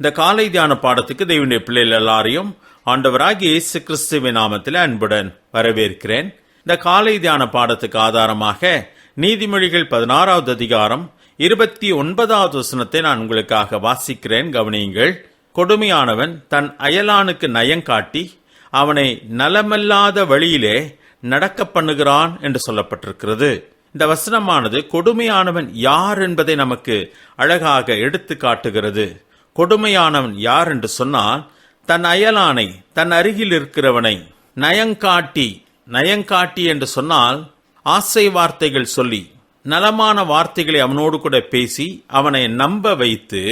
இந்த காலை தியான பாடத்துக்கு தெய்வனுடைய பிள்ளைகள் எல்லாரையும் ஆண்டவராகிய இயேசு கிறிஸ்துவின் நாமத்தில் அன்புடன் வரவேற்கிறேன். இந்த காலை தியான பாடத்துக்கு ஆதாரமாக நீதிமொழிகள் பதினாறாவது அதிகாரம் இருபத்தி ஒன்பதாவது வசனத்தை நான் உங்களுக்காக வாசிக்கிறேன். கவனியுங்கள். கொடுமையானவன் தன் அயலானுக்கு நயங்காட்டி அவனை நலமல்லாத வழியிலே நடக்க பண்ணுகிறான் என்று சொல்லப்பட்டிருக்கிறது. இந்த வசனமானது கொடுமையானவன் யார் என்பதை நமக்கு அழகாக எடுத்து காட்டுகிறது. கொடுமையானவன் யார் என்று சொன்னால் தன் அயலானை தன் அருகில் இருக்கிறவனை நயங்காட்டி நயங்காட்டி என்று சொன்னால் ஆசை வார்த்தைகள் சொல்லி நலமான வார்த்தைகளை அவனோடு கூட பேசி அவனை நம்ப வைத்து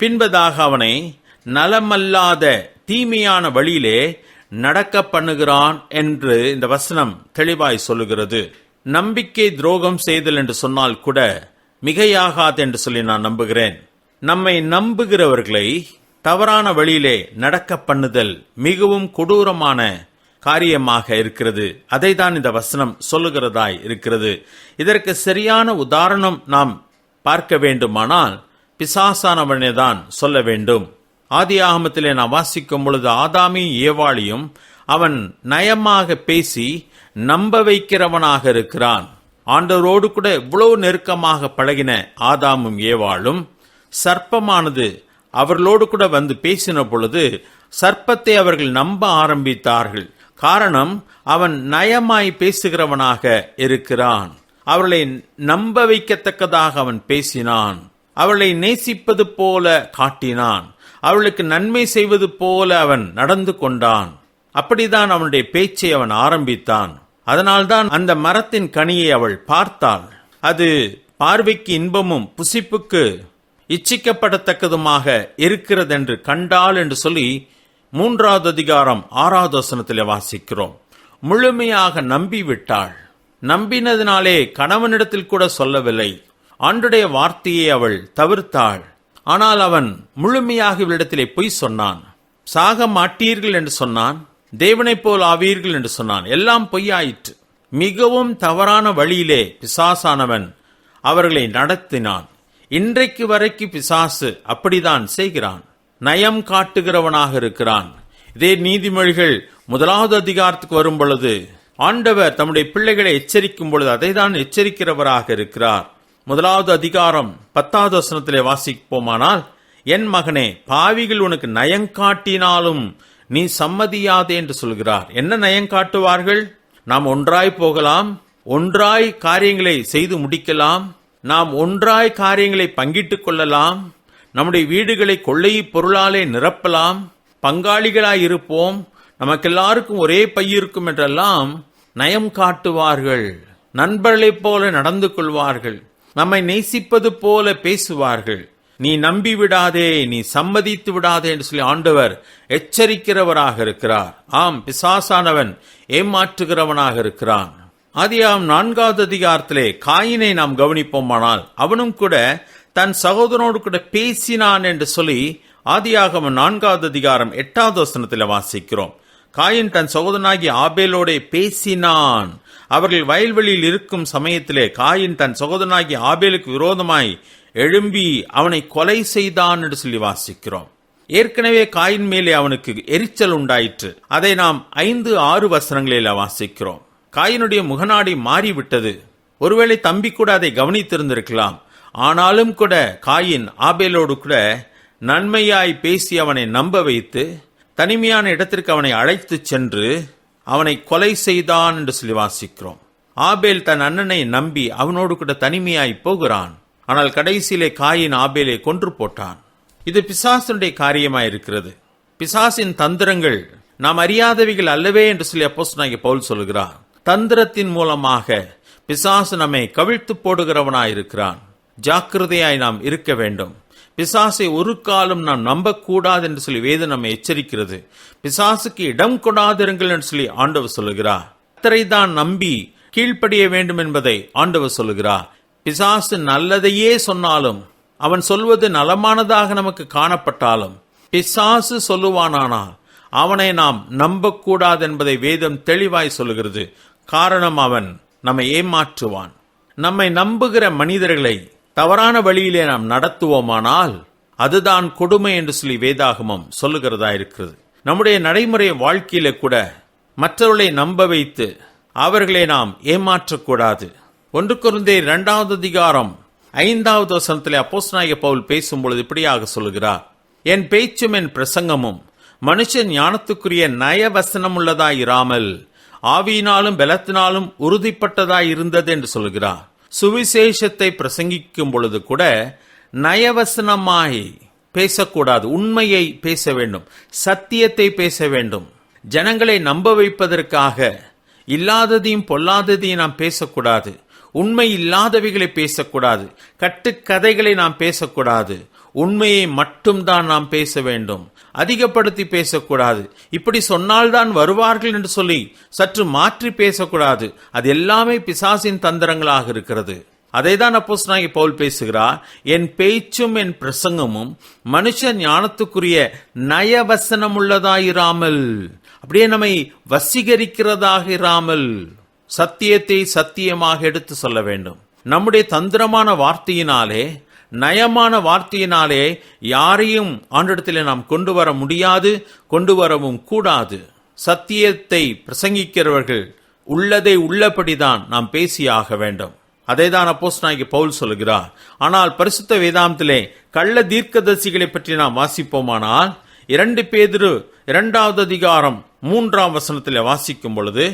பின்பதாக அவனை நலமல்லாத தீமையான வழியிலே நடக்க பண்ணுகிறான் என்று இந்த வசனம் தெளிவாய் சொல்லுகிறது. நம்பிக்கை துரோகம் செய்தல் என்று சொன்னால் கூட மிகையாகாது என்று சொல்லி நான் நம்புகிறேன். நம்மை நம்புகிறவர்களை தவறான வழியிலே நடக்க பண்ணுதல் மிகவும் கொடூரமான காரியமாக இருக்கிறது. அதை தான் இந்த வசனம் சொல்லுகிறதாய் இருக்கிறது. இதற்கு சரியான உதாரணம் நாம் பார்க்க வேண்டுமானால் பிசாசானவனை தான் சொல்ல வேண்டும். ஆதி ஆகமத்திலே நான் வாசிக்கும் பொழுது ஆதாமியும் ஏவாளியும் அவன் நயமாக பேசி நம்ப வைக்கிறவனாக இருக்கிறான். ஆண்டவரோடு கூட இவ்வளவு நெருக்கமாக பழகின ஆதாமும் ஏவாளும் சர்ப்பமானது. அவர்களோடு கூட வந்து பேசின பொழுது சர்ப்பத்தை அவர்கள் நம்ப ஆரம்பித்தார்கள். காரணம் அவன் நயமாய் பேசுகிறவனாக இருக்கிறான். அவர்களை நம்ப வைக்கத்தக்கதாக அவன் பேசினான். அவளை நேசிப்பது போல காட்டினான். அவளுக்கு நன்மை செய்வது போல அவன் நடந்து கொண்டான். அப்படிதான் அவனுடைய பேச்சை அவன் ஆரம்பித்தான். அதனால்தான் அந்த மரத்தின் கனியை அவள் பார்த்தாள். அது பார்வைக்கு இன்பமும் புசிப்புக்கு இச்சிக்கப்படத்தக்கதுமாக இருக்கிறதென்று கண்டாள் என்று சொல்லி மூன்றாவது அதிகாரம் ஆறாவது வசனத்தில் வாசிக்கிறோம். முழுமையாக நம்பிவிட்டாள். நம்பினதினாலே கணவனிடத்தில் கூட சொல்லவில்லை. ஆண்டுடைய வார்த்தையை அவள் தவிர்த்தாள். ஆனால் அவன் முழுமையாக இவளிடத்திலே பொய் சொன்னான். சாக மாட்டீர்கள் என்று சொன்னான். தேவனைப் போல் ஆவீர்கள் என்று சொன்னான். எல்லாம் பொய்யாயிற்று. மிகவும் தவறான வழியிலே பிசாசானவன் அவர்களை நடத்தினான். இன்றைக்கு வரைக்கு பிசாசு அப்படிதான் செய்கிறான். நயம் காட்டுகிறவனாக இருக்கிறான். இதே நீதிமொழிகள் முதலாவது அதிகாரத்துக்கு வரும் பொழுது ஆண்டவர் தம்முடைய பிள்ளைகளை எச்சரிக்கும் பொழுது அதை தான் எச்சரிக்கிறவராக இருக்கிறார். முதலாவது அதிகாரம் பத்தாவது வசனத்திலே வாசிப்போமானால் என் மகனே பாவிகள் உனக்கு நயங்காட்டினாலும் நீ சம்மதியாதே என்று சொல்கிறார். என்ன நயங்காட்டுவார்கள் நாம் ஒன்றாய் போகலாம் ஒன்றாய் காரியங்களை செய்து முடிக்கலாம் நாம் ஒன்றாய் காரியங்களை பங்கிட்டுக் கொள்ளலாம். நம்முடைய வீடுகளை கொள்ளை பொருளாலே நிரப்பலாம். பங்காளிகளாய் இருப்போம். நமக்கெல்லாருக்கும் ஒரே பை இருக்கும் என்றெல்லாம் நயம் காட்டுவார்கள். நண்பர்களைப் போல நடந்து கொள்வார்கள். நம்மை நேசிப்பது போல பேசுவார்கள். நீ நம்பி விடாதே நீ சம்மதித்து விடாதே என்று சொல்லி ஆண்டவர் எச்சரிக்கிறவராக இருக்கிறார். ஆம் பிசாசானவன் ஏமாற்றுகிறவனாக இருக்கிறான். ஆதியாம் நான்காவது அதிகாரத்திலே காயினை நாம் கவனிப்போமானால் அவனும் கூட தன் சகோதரனோடு கூட பேசினான் என்று சொல்லி ஆதியாகம நான்காவது அதிகாரம் எட்டாவது வசனத்தில் வாசிக்கிறோம். காயின் தன் சகோதரனாகி ஆபேலோடே பேசினான். அவர்கள் வயல்வெளியில் இருக்கும் சமயத்திலே காயின் தன் சகோதரனாகி ஆபேலுக்கு விரோதமாய் எழும்பி அவனை கொலை செய்தான் என்று சொல்லி வாசிக்கிறோம். ஏற்கனவே காயின் மேலே அவனுக்கு எரிச்சல் உண்டாயிற்று. அதை நாம் ஐந்து ஆறு வசனங்களில் வாசிக்கிறோம். காயினுடைய முகநாடி மாறிவிட்டது. ஒருவேளை தம்பி கூட அதை கவனித்திருந்திருக்கலாம். ஆனாலும் கூட காயின் ஆபேலோடு கூட நன்மையாய் பேசி அவனை நம்ப வைத்து தனிமையான இடத்திற்கு அவனை அழைத்து சென்று அவனை கொலை செய்தான் என்று சொல்லி வாசிக்கிறோம். ஆபேல் தன் அண்ணனை நம்பி அவனோடு கூட தனிமையாய் போகிறான். ஆனால் கடைசியிலே காயின் ஆபேலை கொன்று போட்டான். இது பிசாசனுடைய காரியமாய் இருக்கிறது. பிசாசின் தந்திரங்கள் நாம் அறியாதவைகள் அல்லவே என்று சொல்லி அப்போஸ் பவுல் சொல்கிறான் தந்திரத்தின் மூலமாக பிசாசு நம்மை கவிழ்த்து போடுகிறவனாய் இருக்கிறான் ஜாக்கிரதையாய் நாம் இருக்க வேண்டும். பிசாசை ஒரு காலம் நாம் நம்பக்கூடாது என்று சொல்லி வேதம் நம்மை எச்சரிக்கிறது. பிசாசுக்கு இடம் கொடாதிருங்கள் என்று சொல்லி ஆண்டவர் சொல்லுகிறார். கத்தரை தான் நம்பி கீழ்ப்படிய வேண்டும் என்பதை ஆண்டவர் சொல்லுகிறார். பிசாசு நல்லதையே சொன்னாலும் அவன் சொல்வது நலமானதாக நமக்கு காணப்பட்டாலும் பிசாசு சொல்லுவானானால் அவனை நாம் நம்பக்கூடாது என்பதை வேதம் தெளிவாய் சொல்லுகிறது. காரணம் அவன் நம்மை ஏமாற்றுவான். நம்மை நம்புகிற மனிதர்களை தவறான வழியிலே நாம் நடத்துவோமானால் அதுதான் கொடுமை என்று சொல்லி வேதாகமம் சொல்லுகிறதா இருக்கிறது. நம்முடைய நடைமுறை வாழ்க்கையில கூட மற்றவர்களை நம்ப வைத்து அவர்களை நாம் ஏமாற்றக்கூடாது. ஒன்று குருந்தே இரண்டாவது அதிகாரம் ஐந்தாவது வசனத்தில் அப்போஸ்நாயக பவுல் பேசும் பொழுது இப்படியாக சொல்கிறார் என் பேச்சும் என் பிரசங்கமும் மனுஷன் ஞானத்துக்குரிய நயவசனம் உள்ளதாய் இராமல் ஆவியினாலும் பலத்தினாலும் உறுதிப்பட்டதாய் இருந்தது என்று சொல்கிறார். சுவிசேஷத்தை பிரசங்கிக்கும் பொழுது கூட நயவசனமாய் பேசக்கூடாது. உண்மையை பேச வேண்டும். சத்தியத்தை பேச வேண்டும். ஜனங்களை நம்ப வைப்பதற்காக இல்லாததையும் பொல்லாததையும் நாம் பேசக்கூடாது. உண்மை இல்லாதவைகளை பேசக்கூடாது. கட்டுக்கதைகளை நாம் பேசக்கூடாது. உண்மையை மட்டும்தான் நாம் பேச வேண்டும். அதிகப்படுத்தி பேசக்கூடாது. இப்படி சொன்னால்தான் வருவார்கள் என்று சொல்லி சற்று மாற்றி பேசக்கூடாது. அது எல்லாமே பிசாசின் தந்திரங்களாக இருக்கிறது. அதை தான் அப்போஸ் அப்போஸ்தலனாகிய பவுல் பேசுகிறார். என் பேச்சும் என் பிரசங்கமும் மனுஷ ஞானத்துக்குரிய நயவசனம் உள்ளதாயிராமல் அப்படியே நம்மை வசீகரிக்கிறதாக இராமல் சத்தியத்தை சத்தியமாக எடுத்து சொல்ல வேண்டும். நம்முடைய தந்திரமான வார்த்தையினாலே நயமான வார்த்தையினாலே யாரையும் ஆண்டிடத்திலே நாம் கொண்டு வர முடியாது கொண்டு வரவும் கூடாது. சத்தியத்தை பிரசங்கிக்கிறவர்கள் உள்ளதை உள்ளபடிதான் நாம் பேசியாக வேண்டும். அதைதான் அப்போஸ்தலனாகிய பவுல் சொல்கிறார் ஆனால் பரிசுத்த வேதாந்திலே கள்ள தீர்க்கதரிசிகளை பற்றி நாம் வாசிப்போமானால் இரண்டு பேதிரு இரண்டாவது அதிகாரம் மூன்றாம் வசனத்தில் வாசிக்கும் பொழுது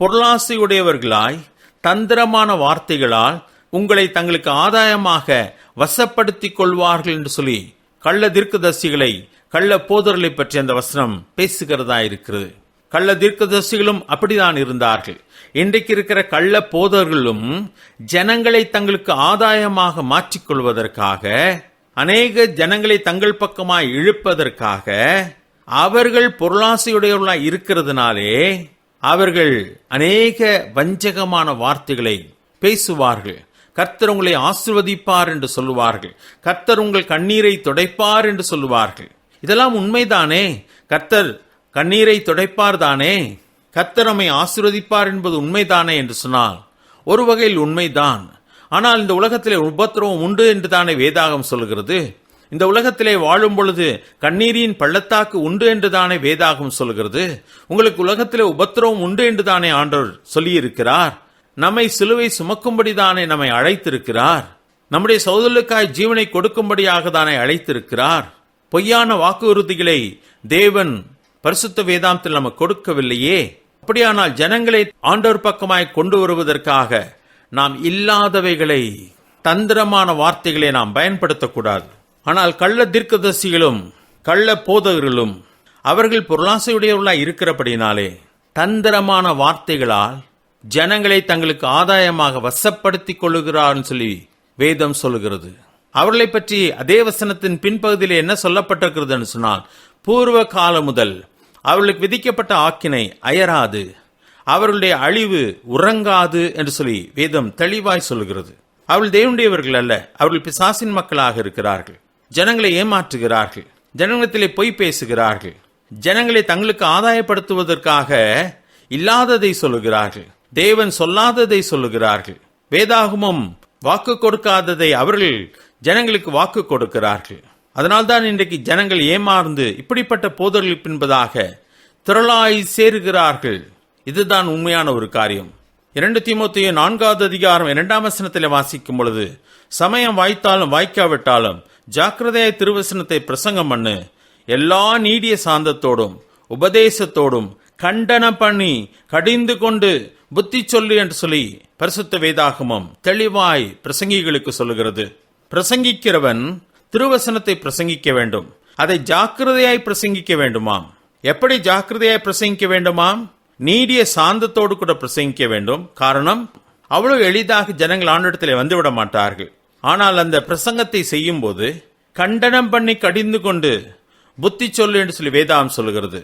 பொருளாசையுடையவர்களாய் தந்திரமான வார்த்தைகளால் உங்களை தங்களுக்கு ஆதாயமாக வசப்படுத்திக் கொள்வார்கள் என்று சொல்லி கள்ள தீர்க்கதர்சிகளை கள்ள போதர்களை பற்றி அந்த வசனம் பேசுகிறதா இருக்கிறது. கள்ள தீர்க்கதர்சிகளும் அப்படிதான் இருந்தார்கள். இன்றைக்கு இருக்கிற கள்ள போதர்களும் ஜனங்களை தங்களுக்கு ஆதாயமாக மாற்றிக்கொள்வதற்காக அநேக ஜனங்களை தங்கள் பக்கமாய் இழுப்பதற்காக அவர்கள் பொருளாசையுடையவர்களாய் இருக்கிறதுனாலே அவர்கள் அநேக வஞ்சகமான வார்த்தைகளை பேசுவார்கள். கர்த்தர் உங்களை ஆசிர்வதிப்பார் என்று சொல்லுவார்கள். கர்த்தர் உங்கள் கண்ணீரை துடைப்பார் என்று சொல்லுவார்கள். இதெல்லாம் உண்மைதானே? கர்த்தர் கண்ணீரை துடைப்பார் தானே? கர்த்தர் நம்மை ஆசிர்வதிப்பார் என்பது உண்மைதானே என்று சொன்னால் ஒரு வகையில் உண்மைதான். ஆனால் இந்த உலகத்திலே உபத்திரவம் உண்டு என்று தானே வேதாகம் சொல்கிறது இந்த உலகத்திலே வாழும் பொழுது கண்ணீரின் பள்ளத்தாக்கு உண்டு என்று தானே வேதாகம் சொல்கிறது உங்களுக்கு உலகத்திலே உபத்திரவம் உண்டு என்று தானே ஆண்டவர் சொல்லியிருக்கிறார். நம்மை சிலுவை சுமக்கும்படி தானே நம்மை அழைத்திருக்கிறார்? நம்முடைய சோதலுக்காய் ஜீவனை கொடுக்கும்படியாக தானே அழைத்திருக்கிறார்? பொய்யான வாக்குறுதிகளை தேவன் பரிசுத்த வேதாந்தத்தில் நமக்கு கொடுக்கவில்லையே. அப்படியானால் ஜனங்களை ஆண்டோர் பக்கமாய் கொண்டு வருவதற்காக நாம் இல்லாதவைகளை தந்திரமான வார்த்தைகளை நாம் பயன்படுத்தக்கூடாது. ஆனால் கள்ள தீர்க்கதர்சிகளும் கள்ள போதகர்களும் அவர்கள் பொருளாசையுடையவர்களாய் இருக்கிறபடினாலே தந்திரமான வார்த்தைகளால் ஜனங்களை தங்களுக்கு ஆதாயமாக வசப்படுத்திக் கொள்ளுகிறார்னு சொல்லி வேதம் சொல்லுகிறது. அவர்களை பற்றி அதே வசனத்தின் பின்பகுதியில் என்ன சொல்லப்பட்டிருக்கிறதுன்னு சொன்னால் பூர்வ காலம் முதல் அவர்களுக்கு விதிக்கப்பட்ட ஆக்கினை அயராது அவர்களுடைய அழிவு உறங்காது என்று சொல்லி வேதம் தெளிவாய் சொல்லுகிறது. அவள் தேவனுடையவர்கள் அல்ல அவர்கள் பிசாசின் மக்களாக இருக்கிறார்கள். ஜனங்களை ஏமாற்றுகிறார்கள் ஜனங்களிடத்திலே பொய் பேசுகிறார்கள் ஜனங்களை தங்களுக்கு ஆதாயப்படுத்துவதற்காக இல்லாததை சொல்லுகிறார்கள். தேவன் சொல்லாததை சொல்லுகிறார்கள். வேதாகமம் வாக்கு கொடுக்காததை அவர்கள் ஜனங்களுக்கு வாக்கு கொடுக்கிறார்கள். அதனால்தான் இன்றைக்கு ஜனங்கள் ஏமாந்து இப்படிப்பட்ட போதர்கள் பின்பதாக திரளாய் சேருகிறார்கள். இதுதான் உண்மையான ஒரு காரியம். இரண்டு தீமோத்தையும் நான்காவது அதிகாரம் இரண்டாம் வசனத்தில் வாசிக்கும் பொழுது சமயம் வாய்த்தாலும் வாய்க்காவிட்டாலும் ஜாக்கிரதையாய் திருவசனத்தை பிரசங்கம் பண்ணு. எல்லா நீடிய சாந்தத்தோடும் உபதேசத்தோடும் கண்டனம் பண்ணி கடிந்து கொண்டு புத்தி சொல்லு என்று சொல்லி பரிசுத்த வேதாகமம் தெளிவாய் பிரசங்கிகளுக்கு சொல்லுகிறது. பிரசங்கிக்கிறவன் திருவசனத்தை பிரசங்கிக்க வேண்டும். அதை ஜாக்கிரதையாய் பிரசங்கிக்க வேண்டுமாம். எப்படி ஜாக்கிரதையாய் பிரசங்கிக்க வேண்டுமாம்? நீடிய சாந்தத்தோடு கூட பிரசங்கிக்க வேண்டும். காரணம் அவ்வளவு எளிதாக ஜனங்கள் ஆண்டிடத்தில் வந்துவிட மாட்டார்கள். ஆனால் அந்த பிரசங்கத்தை செய்யும் போது கண்டனம் பண்ணி கடிந்து கொண்டு புத்தி சொல்லு என்று சொல்லி வேதாம் சொல்லுகிறது.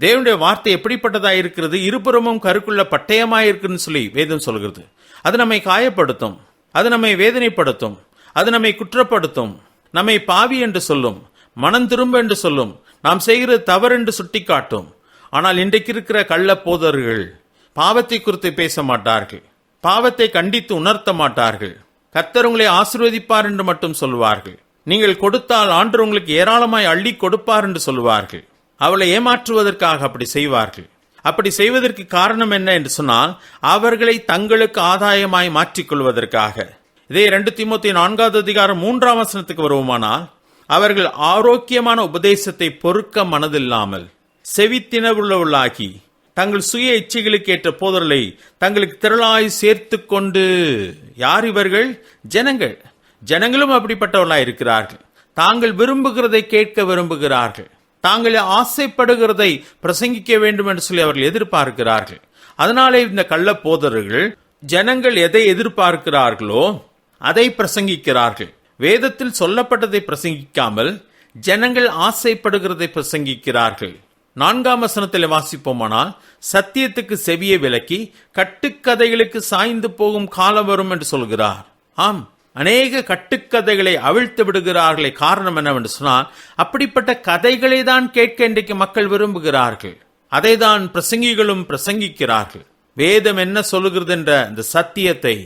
தேவனுடைய வார்த்தை எப்படிப்பட்டதாக இருக்கிறது? இருபுறமும் கருக்குள்ள பட்டயமாக இருக்குன்னு சொல்லி வேதம் சொல்கிறது. அது நம்மை காயப்படுத்தும். அது நம்மை வேதனைப்படுத்தும். அது நம்மை குற்றப்படுத்தும். நம்மை பாவி என்று சொல்லும். மனம் திரும்ப என்று சொல்லும். நாம் செய்கிற தவறு என்று சுட்டிக்காட்டும். ஆனால் இன்றைக்கு இருக்கிற கள்ள போதர்கள் பாவத்தை குறித்து பேச மாட்டார்கள். பாவத்தை கண்டித்து உணர்த்த மாட்டார்கள். கர்த்தர் உங்களை ஆசிர்வதிப்பார் என்று மட்டும் சொல்வார்கள் நீங்கள் கொடுத்தால் ஆண்டு உங்களுக்கு ஏராளமாய் அள்ளி கொடுப்பார் என்று சொல்லுவார்கள். அவளை ஏமாற்றுவதற்காக அப்படி செய்வார்கள். அப்படி செய்வதற்கு காரணம் என்ன என்று சொன்னால் அவர்களை தங்களுக்கு ஆதாயமாய் மாற்றிக்கொள்வதற்காக இதே ரெண்டு திமுத்தி நான்காவது அதிகாரம் மூன்றாம் வசனத்துக்கு வருவோமானால் அவர்கள் ஆரோக்கியமான உபதேசத்தை பொறுக்க மனதில்லாமல் செவித்தினவுள்ளவளாகி தங்கள் சுய இச்சைகளுக்கு ஏற்ற போதலை தங்களுக்கு திரளாய் சேர்த்து கொண்டு யார் இவர்கள்? ஜனங்கள். ஜனங்களும் அப்படிப்பட்டவர்களாய் இருக்கிறார்கள் தாங்கள் விரும்புகிறதை கேட்க விரும்புகிறார்கள். தாங்கள் ஆசைப்படுகிறதை பிரசங்கிக்க வேண்டும் என்று சொல்லி அவர்கள் எதிர்பார்க்கிறார்கள். அதனாலே இந்த கள்ள போதர்கள் ஜனங்கள் எதை எதிர்பார்க்கிறார்களோ அதை பிரசங்கிக்கிறார்கள். வேதத்தில் சொல்லப்பட்டதை பிரசங்கிக்காமல் ஜனங்கள் ஆசைப்படுகிறதை பிரசங்கிக்கிறார்கள். நான்காம் வசனத்தில் வாசிப்போமானால் சத்தியத்துக்கு செவியை விலக்கி கட்டுக்கதைகளுக்கு சாய்ந்து போகும் காலம் வரும் என்று சொல்கிறார். ஆம் அநேக கட்டுக்கதைகளை அவிழ்த்து விடுகிறார்களே. காரணம் என்னவென்று சொன்னால் அப்படிப்பட்ட கதைகளை தான் கேட்க இன்றைக்கு மக்கள் விரும்புகிறார்கள். அதை தான் பிரசங்கிகளும் பிரசங்கிக்கிறார்கள். வேதம் என்ன சொல்லுகிறது என்ற இந்த சத்தியத்தை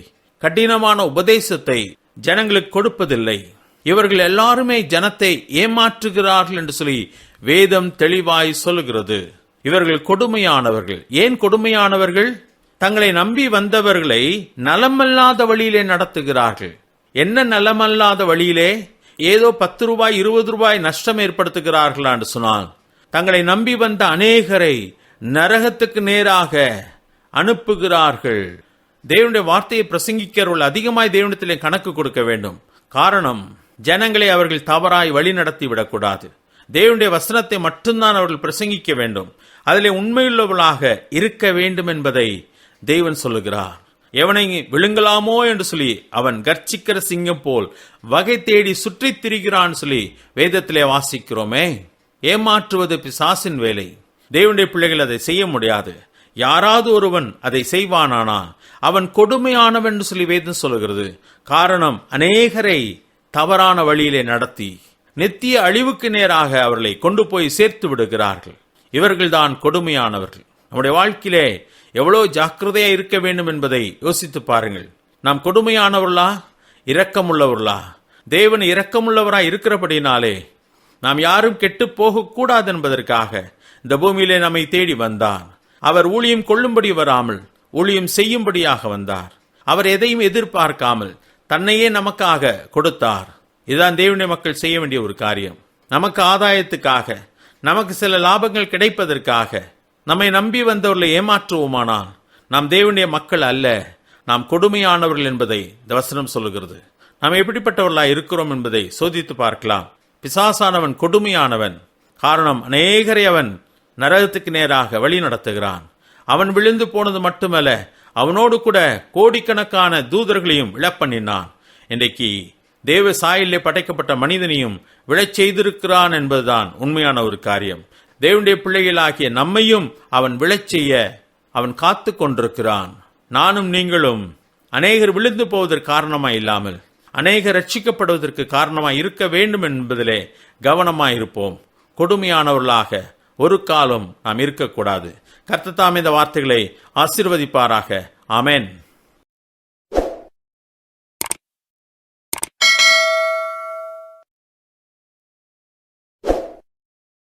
கடினமான உபதேசத்தை ஜனங்களுக்கு கொடுப்பதில்லை. இவர்கள் எல்லாருமே ஜனத்தை ஏமாற்றுகிறார்கள் என்று சொல்லி வேதம் தெளிவாய் சொல்லுகிறது. இவர்கள் கொடுமையானவர்கள். ஏன் கொடுமையானவர்கள்? தங்களை நம்பி வந்தவர்களை நலமல்லாத வழியிலே நடத்துகிறார்கள். என்ன நலமல்லாத வழியிலே ஏதோ பத்து ரூபாய் இருபது ரூபாய் நஷ்டம் ஏற்படுத்துகிறார்களான்னு சொன்னால் தங்களை நம்பி வந்த அநேகரை நரகத்துக்கு நேராக அனுப்புகிறார்கள். தேவனுடைய வார்த்தையை பிரசங்கிக்கிறவர்கள் அதிகமாய் தேவனத்திலே கணக்கு கொடுக்க வேண்டும். காரணம் ஜனங்களை அவர்கள் தவறாய் வழி நடத்தி விடக்கூடாது. தேவனுடைய வசனத்தை மட்டும்தான் அவர்கள் பிரசங்கிக்க வேண்டும். அதிலே உண்மையுள்ளவர்களாக இருக்க வேண்டும் என்பதை தேவன் சொல்லுகிறார். எவனை விழுங்கலாமோ என்று சொல்லி அவன் கர்ச்சிக்கிற சிங்கம் போல் வகை தேடி சுற்றித் திரிகிறான் சொல்லி வேதத்திலே வாசிக்கிறோமே. ஏமாற்றுவது பிசாசின் வேலை. தேவனுடைய பிள்ளைகள் அதை செய்ய முடியாது. யாராவது ஒருவன் அதை செய்வானானா? அவன் கொடுமையானவன் சொல்லி வேதம் சொல்லுகிறது. காரணம் அநேகரை தவறான வழியிலே நடத்தி நித்திய அழிவுக்கு நேராக அவர்களை கொண்டு போய் சேர்த்து விடுகிறார்கள். இவர்கள்தான் கொடுமையானவர்கள். நம்முடைய வாழ்க்கையிலே எவ்வளோ ஜாக்கிரதையா இருக்க வேண்டும் என்பதை யோசித்து பாருங்கள். நாம் கொடுமையானவர்களா? இரக்கமுள்ளவர்களா? தேவன் இரக்கமுள்ளவராய் இருக்கிறபடினாலே நாம் யாரும் கெட்டு போகக்கூடாது என்பதற்காக இந்த பூமியிலே நம்மை தேடி வந்தார் அவர் ஊழியம் கொள்ளும்படி வராமல் ஊழியம் செய்யும்படியாக வந்தார். அவர் எதையும் எதிர்பார்க்காமல் தன்னையே நமக்காக கொடுத்தார். இதுதான் தேவனுடைய மக்கள் செய்ய வேண்டிய ஒரு காரியம். நமக்கு ஆதாயத்துக்காக நமக்கு சில லாபங்கள் கிடைப்பதற்காக நம்மை நம்பி வந்தவர்களை ஏமாற்றுவோமானால் நாம் தேவனுடைய மக்கள் அல்ல நாம் கொடுமையானவர்கள் என்பதை இந்த வசனம் சொல்லுகிறது. நாம் எப்படிப்பட்டவர்களாக இருக்கிறோம் என்பதை சோதித்து பார்க்கலாம். பிசாசானவன் கொடுமையானவன் காரணம் அநேகரை அவன் நரகத்துக்கு நேராக வழி நடத்துகிறான். அவன் விழுந்து போனது மட்டுமல்ல அவனோடு கூட கோடிக்கணக்கான தூதர்களையும் விழப்பண்ணினான் இன்றைக்கு தேவ சாயிலே படைக்கப்பட்ட மனிதனையும் விழச் செய்திருக்கிறான் என்பதுதான் உண்மையான ஒரு காரியம். தேவனுடைய பிள்ளைகளாகிய நம்மையும் அவன் விழச் செய்ய அவன் காத்து கொண்டிருக்கிறான். நானும் நீங்களும் அநேகர் விழுந்து போவதற்கு காரணமாய் இல்லாமல் அநேகர் ரட்சிக்கப்படுவதற்கு காரணமாய் இருக்க வேண்டும் என்பதிலே கவனமாய் இருப்போம். கொடுமையானவர்களாக ஒரு காலம் நாம் இருக்கக்கூடாது. கர்த்தத்தாம் இந்த வார்த்தைகளை ஆசிர்வதிப்பாராக. அமேன்